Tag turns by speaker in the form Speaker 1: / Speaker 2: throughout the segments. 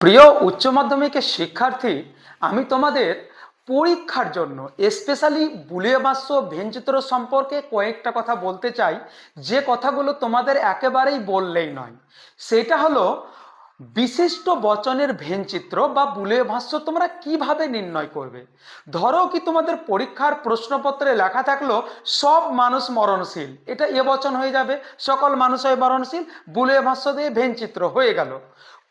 Speaker 1: প্রিয় উচ্চ মাধ্যমিকের শিক্ষার্থী, আমি তোমাদের পরীক্ষার জন্য স্পেশালি বুলিয়ে বাস্য ভেনচিত্র সম্পর্কে কয়েকটা কথা বলতে চাই। যে কথাগুলো তোমাদের একেবারেই বললেই নয়। সেটা হলো, বিশিষ্ট বচনের ভেনচিত্র বা বুলিয়ে ভাষ্য তোমরা কীভাবে নির্ণয় করবে? ধরো কি তোমাদের পরীক্ষার প্রশ্নপত্রে লেখা থাকল, সব মানুষ মরণশীল। এটা এ বচন হয়ে যাবে, সকল মানুষ হয় মরণশীল, বুলিয়ে ভাষ্য দিয়ে ভেনচিত্র হয়ে গেল।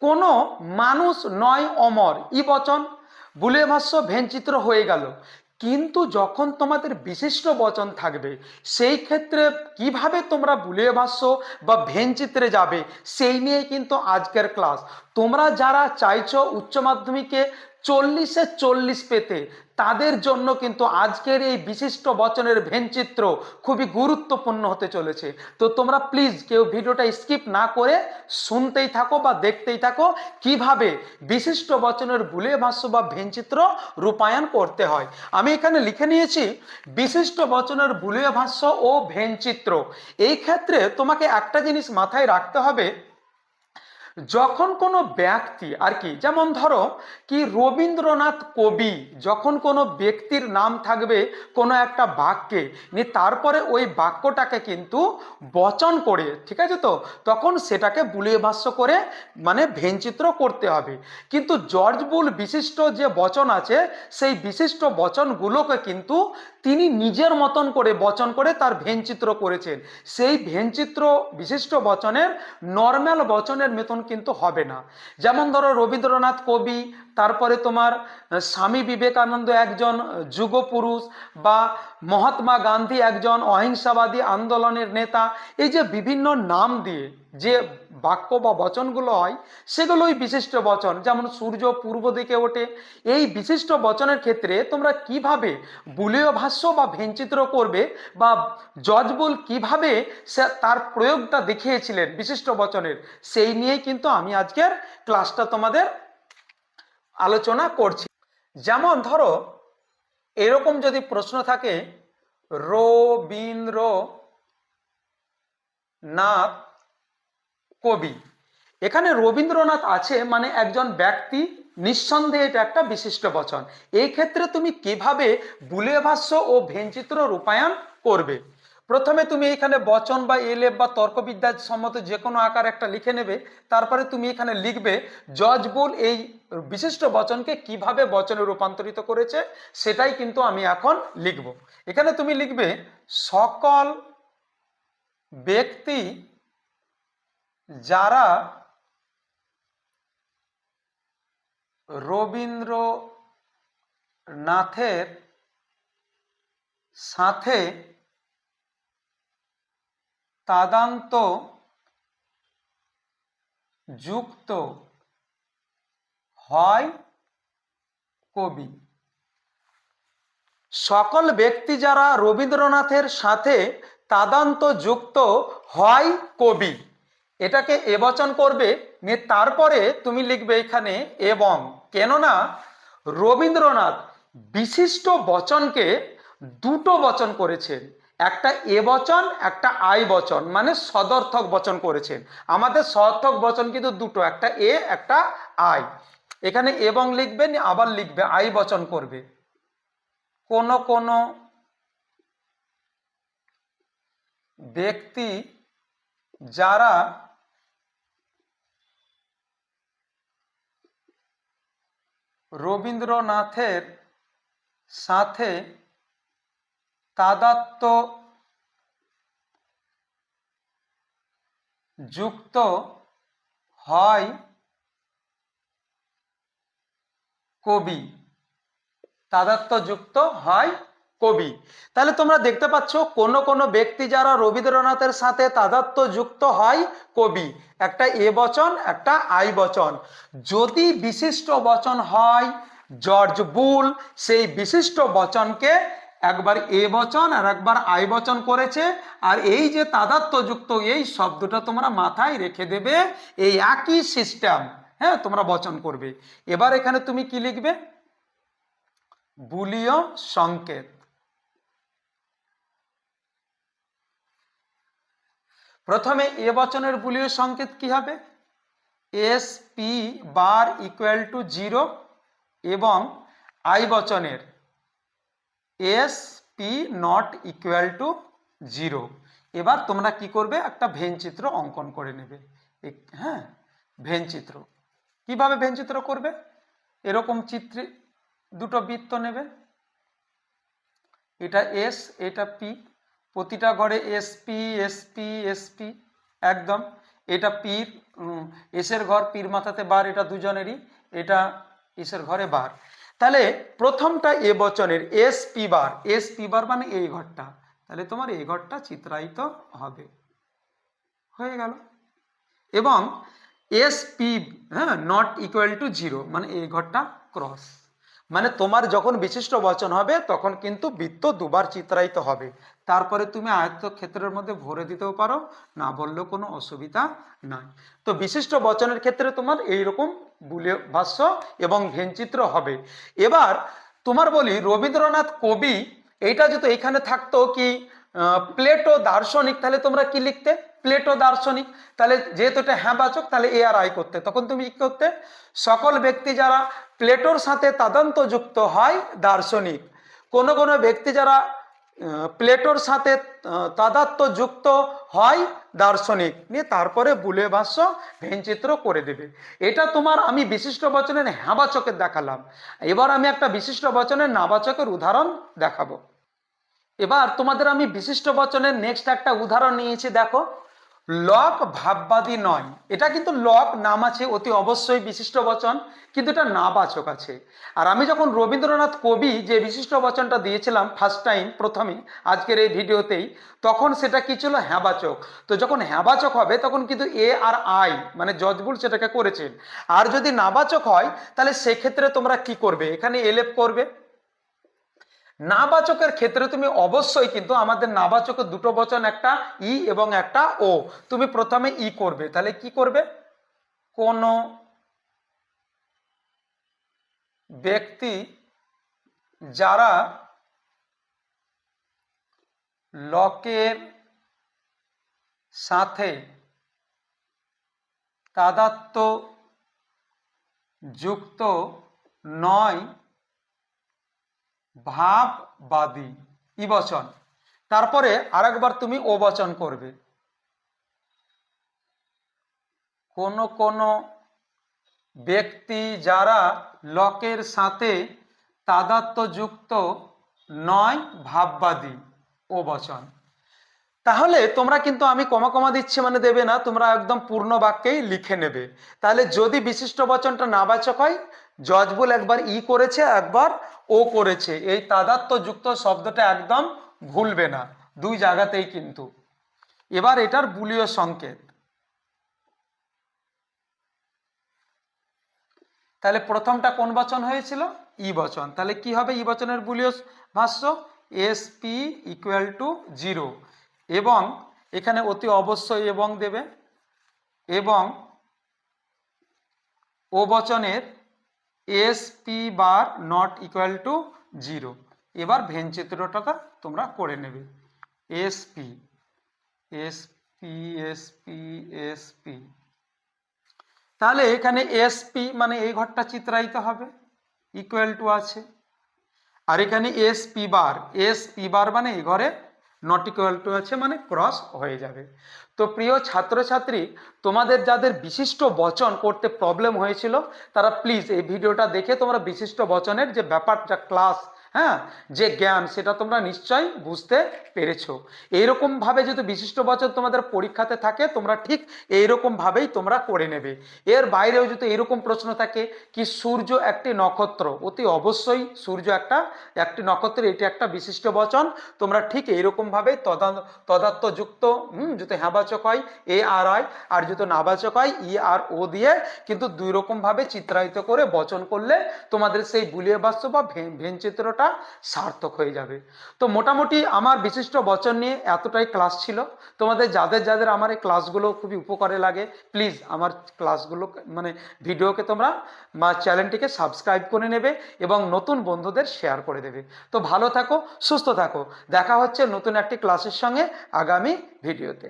Speaker 1: কোনো মানুষ নয় অমর। ই বচন বুলে ভাষ্য ভেনচিত্র হয়ে গেল। কিন্তু যখন তোমাদের বিশিষ্ট বচন থাকবে, সেই ক্ষেত্রে কীভাবে তোমরা বুলিয়ে ভাষ্য বা ভেনচিত্রে যাবে, সেই নিয়ে কিন্তু আজকের ক্লাস। তোমরা যারা চাইছো উচ্চ মাধ্যমিকে চল্লিশে চল্লিশ পেতে, তাদের জন্য কিন্তু আজকের এই বিশিষ্ট বচনের ভেনচিত্র খুবই গুরুত্বপূর্ণ হতে চলেছে। তো তোমরা প্লিজ কেউ ভিডিওটা স্কিপ না করে শুনতেই থাকো বা দেখতেই থাকো কীভাবে বিশিষ্ট বচনের ভুলে ভাষ্য বা ভেনচিত্র রূপায়ণ করতে হয়। আমি এখানে লিখে নিয়েছি, বিশিষ্ট বচনের ভুলে ভাষ্য ও ভেনচিত্র। এই ক্ষেত্রে তোমাকে একটা জিনিস মাথায় রাখতে হবে যখন কোনো ব্যক্তি আর কি, যেমন ধরো কি রবীন্দ্রনাথ কবি যখন কোনো ব্যক্তির নাম থাকবে কোনো একটা বাক্যে নি তারপরে ওই বাক্যটাকে কিন্তু বচন করে, ঠিক আছে তো? তখন সেটাকে বুলিয়ে ভাষ্য করে মানে ভেনচিত্র করতে হবে। কিন্তু জর্জ বুল বিশিষ্ট যে বচন আছে, সেই বিশিষ্ট বচনগুলোকে কিন্তু তিনি নিজের মতন করে বচন করে তার ভেনচিত্র করেছেন। সেই ভেনচিত্র বিশিষ্ট বচনের নর্মাল বচনের মতন কিন্তু হবে না। যেমন ধরো রবীন্দ্রনাথ কবি তারপরে তোমার স্বামী বিবেকানন্দ একজন যুগপুরুষ বা মহাত্মা গান্ধী একজন অহিংসাবাদী আন্দোলনের নেতা। এই যে বিভিন্ন নাম দিয়ে যে বাক্য বা বচনগুলো হয়, সেগুলোই বিশিষ্ট বচন। যেমন সূর্য পূর্ব দিকে ওঠে। এই বিশিষ্ট বচনের ক্ষেত্রে তোমরা কীভাবে বুলীয় ভাষ্য বা ভেনচিত্র করবে বা জজবুল কীভাবে তার প্রয়োগটা দেখিয়েছিলেন বিশিষ্ট বচনের, সেই নিয়েই কিন্তু আমি আজকের ক্লাসটা তোমাদের আলোচনা করছি। যেমন ধরো এরকম যদি প্রশ্ন থাকে রবীন্দ্র নাথ, কবি। এখানে রবীন্দ্রনাথ আছে মানে একজন ব্যক্তি, নিঃসন্দেহে এটা একটা বিশিষ্ট বচন। এই ক্ষেত্রে তুমি কীভাবে বুলে ভাষ্য ও ভেনচিত্র রূপায়ণ করবে? প্রথমে তুমি এখানে বচন বা এলেপ বা তর্কবিদ্যা সম্মত যে কোনো আকার একটা লিখে নেবে, তারপরে তুমি এখানে লিখবে জজ বুল এই বিশিষ্ট বচনকে কীভাবে বচনে রূপান্তরিত করেছে, সেটাই কিন্তু আমি এখন লিখব। এখানে তুমি লিখবে, সকল ব্যক্তি যারা রবীন্দ্রনাথের সাথে তাদান্ত যুক্ত হয় কবি। সকল ব্যক্তি যারা রবীন্দ্রনাথের সাথে তাদান্ত যুক্ত হয় কবি, এটাকে এবচন করবে নিয়ে তারপরে তুমি লিখবে এখানে এবং। কেননা রবীন্দ্রনাথ বিশিষ্ট বচনকে দুটো বচন করেছেন। একটা এ বচন, একটা আই বচন মানে সদর্থক বচন করেছেন। আমাদের সদর্থক বচন কিন্তু দুটো, একটা এ, একটা আই। এখানে এবং লিখবেন আবার লিখবে, আই বচন করবে। কোন কোন ব্যক্তি যারা রবীন্দ্রনাথের সাথে তাদাত্ম যুক্ত হয় কবি। তাদাত্ম যুক্ত হয় কবি। তাহলে তোমরা দেখতে পাচ্ছ, কোন কোন ব্যক্তি যারা রবীন্দ্রনাথের সাথে তাদাত্ম যুক্ত হয় কবি, একটা এ বচন, একটা আই বচন। যদি বিশিষ্ট বচন হয় জর্জ বুল, সেই বিশিষ্ট বচনকে একবার এ বচন আর একবার আই বচন করেছে, আর এই যে তাদাত্মযুক্ত এই শব্দটা তোমরা মাথায় রেখে দেবে, এই একই সিস্টেম হ্যাঁ তোমরা বচন করবে। এবার এখানে তুমি কি লিখবে? বুলীয় সংকেত। প্রথমে এ বচনের বুলীয় সংকেত কি হবে? S P bar equal to zero এবং I বচনের। S P not equal to zero এবার তোমরা কি করবে? একটা ভেন চিত্র অঙ্কন করে নেবে। হ্যাঁ ভেন চিত্র কীভাবে ভেন চিত্র করবে? এরকম চিত্রে দুটো বৃত্ত নেবে। এটা এস এটা পি প্রতিটা ঘরে S P S P S P একদম। এটা পির এসের ঘর পির মাথাতে বার, এটা দুজনেরই। এটা এসের ঘরে বার। তাহলে প্রথমটা এ বচনের S P bar S P bar মানে এই ঘরটা। তাহলে তোমার এই ঘরটা চিত্রায়িত হবে। হয়ে গেল। এবং এস পি হ্যাঁ নট ইকুয়াল টু জিরো মানে এই ঘরটা ক্রস মানে তোমার যখন বিশিষ্ট বচন হবে, তখন কিন্তু বৃত্ত দুবার চিত্রায়িত হবে। তারপরে তুমি আয়ত্ত ক্ষেত্রের মধ্যে ভরে দিতেও পারো, না বললেও কোনো অসুবিধা নাই। তো বিশিষ্ট বচনের ক্ষেত্রে তোমার এইরকম বুলে ভাষ্য এবং ভেনচিত্র হবে। এবার তোমার বলি, রবীন্দ্রনাথ কবি, এইটা যদি এখানে থাকতো কি প্লেটো দার্শনিক, তাহলে তোমরা কি লিখতে? প্লেটো দার্শনিক তাহলে যেহেতু এটা হ্যাঁবাচক তাহলে এ আর আই করতে। তখন তুমি কি করতে? সকল ব্যক্তি যারা প্লেটোর সাথে তাদান্ত যুক্ত হয় দার্শনিক কোন কোন ব্যক্তি যারা প্লেটোর সাথে আহ, তাদাত্ম্য যুক্ত হয় দার্শনিক নিয়ে তারপরে বুলে ভাষ্য ভেনচিত্র করে দেবে। এটা তোমার আমি বিশিষ্ট বচনের হ্যাঁবাচকের দেখালাম। এবার আমি একটা বিশিষ্ট বচনের নাবাচকের উদাহরণ দেখাবো। এবার তোমাদের আমি বিশিষ্ট বচনের নেক্সট একটা উদাহরণ নিয়েছি দেখো। লক ভাববাদী নয়। এটা কিন্তু লক নাম আছে, অতি অবশ্যই বিশিষ্ট বচন, কিন্তু এটা নাবাচক আছে। আর আমি যখন রবীন্দ্রনাথ কবি যে বিশিষ্ট বচনটা দিয়েছিলাম ফার্স্ট টাইম প্রথমে, আজকের এই ভিডিওতেই, তখন সেটা কি ছিল? হ্যাবাচক। তো যখন হ্যাবাচক হবে, তখন কিন্তু এ আর আই মানে জজবুল সেটাকে করেছেন। আর যদি নাবাচক হয়, তাহলে সেক্ষেত্রে তোমরা কি করবে? এখানে এলেপ করবে। নাবাচকের ক্ষেত্রে তুমি অবশ্যই কিন্তু আমাদের নাবাচকের দুটো বচন, একটা ই এবং একটা ও। তুমি প্রথমে ই করবে, তাহলে কি করবে? কোন ব্যক্তি যারা লকের সাথে তাদাত্ম্য যুক্ত নয় ভাববাদী। ই বচন। তারপরে আরেকবার তুমি ও বচন করবে। কোন কোন ব্যক্তি যারা লকের সাথে তাদাত্ম্যযুক্ত নয়, ভাববাদী ও বচন। তাহলে তোমরা কিন্তু আমি কমা কমা দিচ্ছি মানে দেবে না, তোমরা একদম পূর্ণ বাক্যেই লিখে নেবে। তাহলে যদি বিশিষ্ট বচনটা নাবাচক হয়, জজবুল একবার ই করেছে, একবার ও করেছে। এই তাদাত্ম্য যুক্ত শব্দটা একদম ভুলবে না। দুই জায়গাতেই কিন্তু। এবার এটার বুলীয় সংকেত। তাহলে প্রথমটা কোন বচন হয়েছিল? ই বচন। তাহলে কি হবে? ই বচনের বুলীয় ভাষ্য? S P equal to zero. এবং এখানে অতি অবশ্যই এবং দেবে। এবং ও বচনের S P bar not equal to zero এবার ভেন চিত্রটা তোমরা করে নেবে। S P S P S P S P তাহলে এখানে এসপি মানে এই ঘরটা চিত্রায়িত হবে। ইকুয়াল টু আছে। আর এখানে S P bar S P bar মানে এই ঘরে নট ইকুয়াল টু আছে মানে ক্রস হয়ে যাবে। তো প্রিয় ছাত্রছাত্রী, তোমাদের যাদের বিশিষ্ট বচন করতে প্রবলেম হয়েছিল, তারা প্লিজ এই ভিডিওটা দেখে তোমরা বিশিষ্ট বচনের যে ব্যাপারটা ক্লাস হ্যাঁ? যে জ্ঞান, সেটা তোমরা নিশ্চয়ই বুঝতে পেরেছ। এইরকম ভাবে যদি বিশিষ্ট বচন তোমাদের পরীক্ষাতে থাকে, তোমরা ঠিক এইরকম ভাবেই তোমরা করে নেবে। এর বাইরেও যদি এরকম প্রশ্ন থাকে কি সূর্য একটি নক্ষত্র? অতি অবশ্যই সূর্য একটা, একটি নক্ষত্র এটি একটা বিশিষ্ট বচন। তোমরা ঠিক এইরকম ভাবে তদাত্মযুক্ত, হুম যদি হ্যাঁবাচক হয়, এ আর আই, আর যদি নাবাচক হয়, ই আর ও দিয়ে কিন্তু দুই রকম ভাবে চিত্রায়িত করে বচন করলে তোমাদের সেই বুলিয়ে বাস্য বা ভেন চিত্রটা সার্থক হয়ে যাবে। তো মোটামুটি আমার বিশিষ্ট বচন নিয়ে এতটাই ক্লাস ছিল। তোমাদের যাদের যাদের আমার এই ক্লাসগুলো খুবই উপকারে লাগে প্লিজ আমার ক্লাসগুলো মানে ভিডিওকে তোমরা চ্যানেলটিকে সাবস্ক্রাইব করে নেবে এবং নতুন বন্ধুদের শেয়ার করে দেবে। তো ভালো থাকো, সুস্থ থাকো। দেখা হচ্ছে নতুন একটি ক্লাসের সঙ্গে আগামী ভিডিওতে